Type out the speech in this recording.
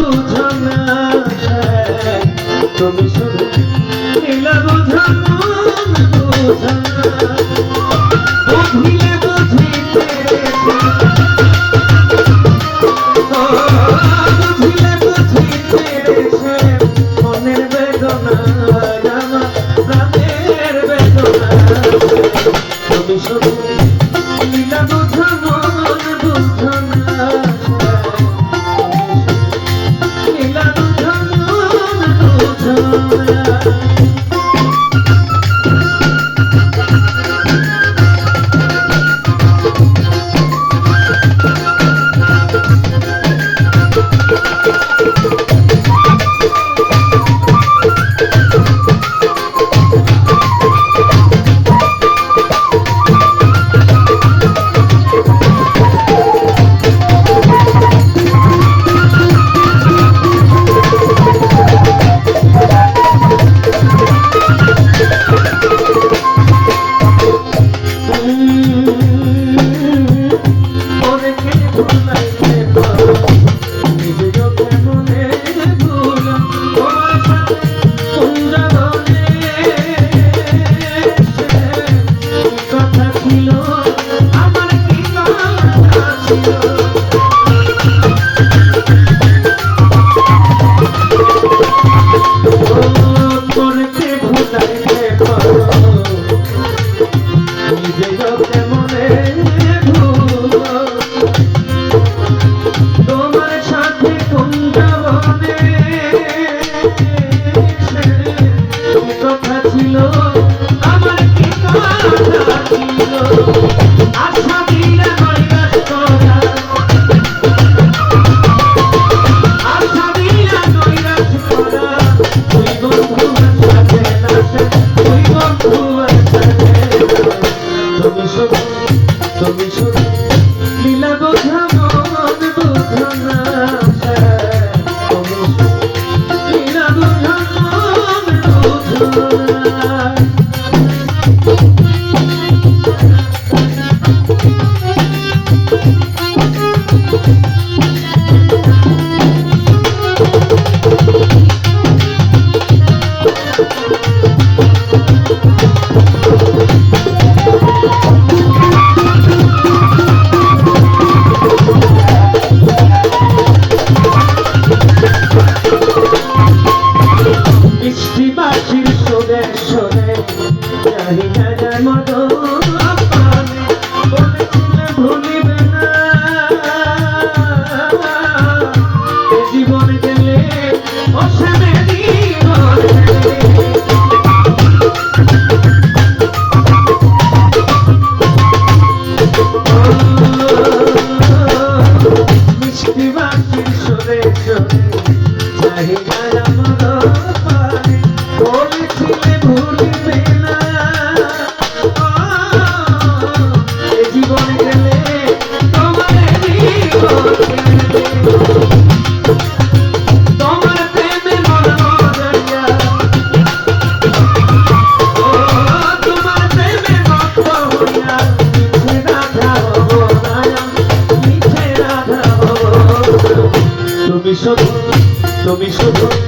বুঝো না তুমি শুধু লীলা বুঝো না বুঝো না माया সোদের সোদের জানি দাদা মতো ভুলিবে না। জীবন গেলে অসামে মিষ্টি বাসি সোদের সোদের শুধু তুমি শুধু।